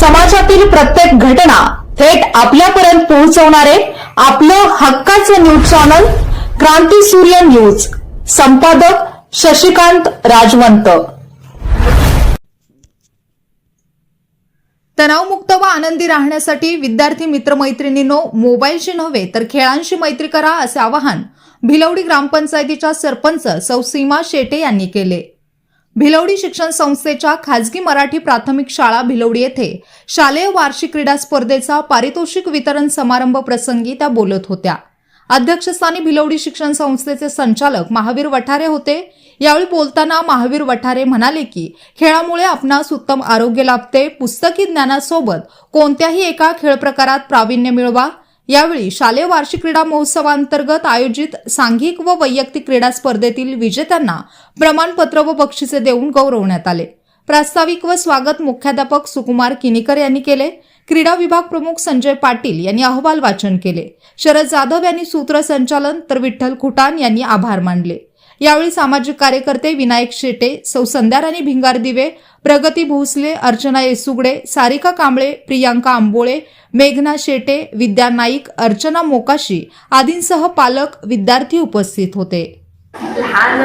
समाजातील प्रत्येक घटना थेट आपल्यापर्यंत पोहोचवणारे आपलं हक्काचं न्यूज चॅनल क्रांती सूर्य न्यूज. संपादक शशिकांत राजवंत. तणावमुक्त व आनंदी राहण्यासाठी विद्यार्थी मित्रमैत्रिणींनो मोबाईलशी नव्हे तर खेळांशी मैत्री करा असे आवाहन भिलवडी ग्रामपंचायतीच्या सरपंच सौ सीमा शेटे यांनी केले. भिलवडी शिक्षण संस्थेच्या खाजगी मराठी प्राथमिक शाळा भिलवडी येथे शालेय वार्षिक क्रीडा स्पर्धेचा पारितोषिक वितरण समारंभ प्रसंगी त्या बोलत होत्या. अध्यक्षस्थानी भिलवडी शिक्षण संस्थेचे संचालक महावीर वठारे होते. यावेळी बोलताना महावीर वठारे म्हणाले की खेळामुळे आपणास उत्तम आरोग्य लाभते. पुस्तकी ज्ञानासोबत कोणत्याही एका खेळ प्रकारात प्रावीण्य मिळवा. यावेळी शालेय वार्षिक क्रीडा महोत्सवांतर्गत आयोजित सांघिक व वैयक्तिक क्रीडा स्पर्धेतील विजेत्यांना प्रमाणपत्र व बक्षिसे देऊन गौरवण्यात आले. प्रास्ताविक व स्वागत मुख्याध्यापक सुकुमार किनीकर यांनी केले. क्रीडा विभाग प्रमुख संजय पाटील यांनी अहवाल वाचन केले. शरद जाधव यांनी सूत्रसंचालन तर विठ्ठल खुटान यांनी आभार मानले. यावेळी सामाजिक कार्यकर्ते विनायक शेटे सौ संध्याराणी भिंगार दिवे प्रगती भोसले अर्चना येसुगडे सारिका कांबळे प्रियांका आंबोळे मेघना शेटे विद्या नाईक अर्चना मोकाशी आदींसह पालक विद्यार्थी उपस्थित होते. लहान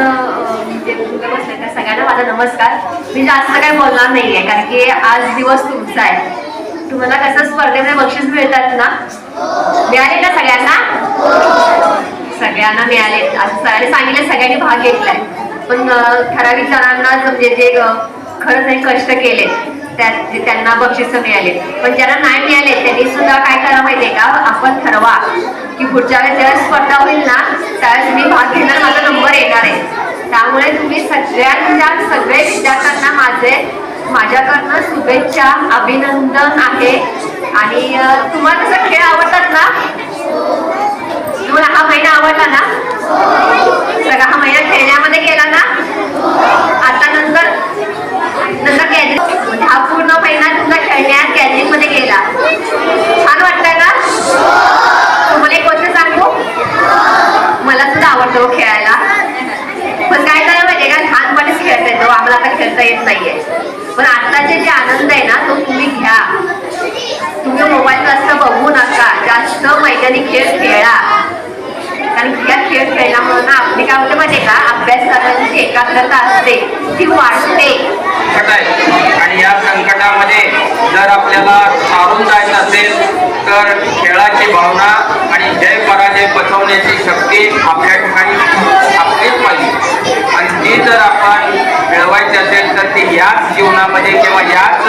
सगळ्यांना माझा नमस्कार. मी जास्त काही बोलणार नाहीये कारण की आज दिवस तुमचा आहे. तुम्हाला कसं स्पर्धेमध्ये बक्षीस मिळतात ना? मिळाले का सगळ्यांना? सगळ्यांना मिळाले. असं सगळ्यांनी सांगितलं सगळ्यांनी भाग घेतलाय. पण खऱ्या ठराविक जणांना म्हणजे जे खरंच नाही कष्ट केले त्यांना बक्षीस मिळाले. पण ज्यांना नाही मिळाले त्यांनी सुद्धा काय करा माहितीये का? आपण ठरवा की पुढच्या वेळेस ज्यावेळेस स्पर्धा होईल ना त्यावेळेस मी भाग घेणार माझा नंबर येणार आहे. त्यामुळे तुम्ही सगळ्यांच्या सगळे विद्यार्थ्यांना माझे माझ्याकडनं शुभेच्छा अभिनंदन आहे. आणि तुम्हाला जसं खेळ आवडतात ना हा महिना आवडला ना? सगळा हा महिना खेळण्यामध्ये गेला ना? आता नंतर नंतर गॅदरिंग म्हणजे हा पूर्ण महिना तुमचा खेळण्यात गॅदरिंगमध्ये गेला. छान वाटतं ना? तुम्हाला एक गोष्ट सांगू? मला सुद्धा आवडतो हो खेळायला. पण काय करा माहिती का? लहानपणीच खेळता येतो. आम्हाला आता खेळता येत नाहीये. पण आताचे जे आनंद आहे ना तो तुम्ही घ्या. तुम्ही मोबाईल जास्त बघू नका. जास्त मैदानी खेळ खेळा. मी काय म्हणते माहिती का? अभ्यास करण्याची एकाग्रता असते. ती वाढते. संकट आहे आणि या संकटामध्ये जर आपल्याला सारून जायचं असेल तर खेळाची भावना आणि जय पराजय बसवण्याची शक्ती आपल्या ठिकाणी आपलीच पाहिजे. आणि ती जर आपण मिळवायची असेल तर ती याच जीवनामध्ये किंवा याच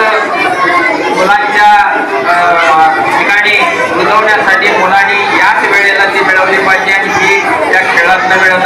मुलांच्या अं, ठिकाणी रुजवण्यासाठी मुलांनी याच वेळेला ती मिळवली पाहिजे आणि ती या खेळातनं मिळत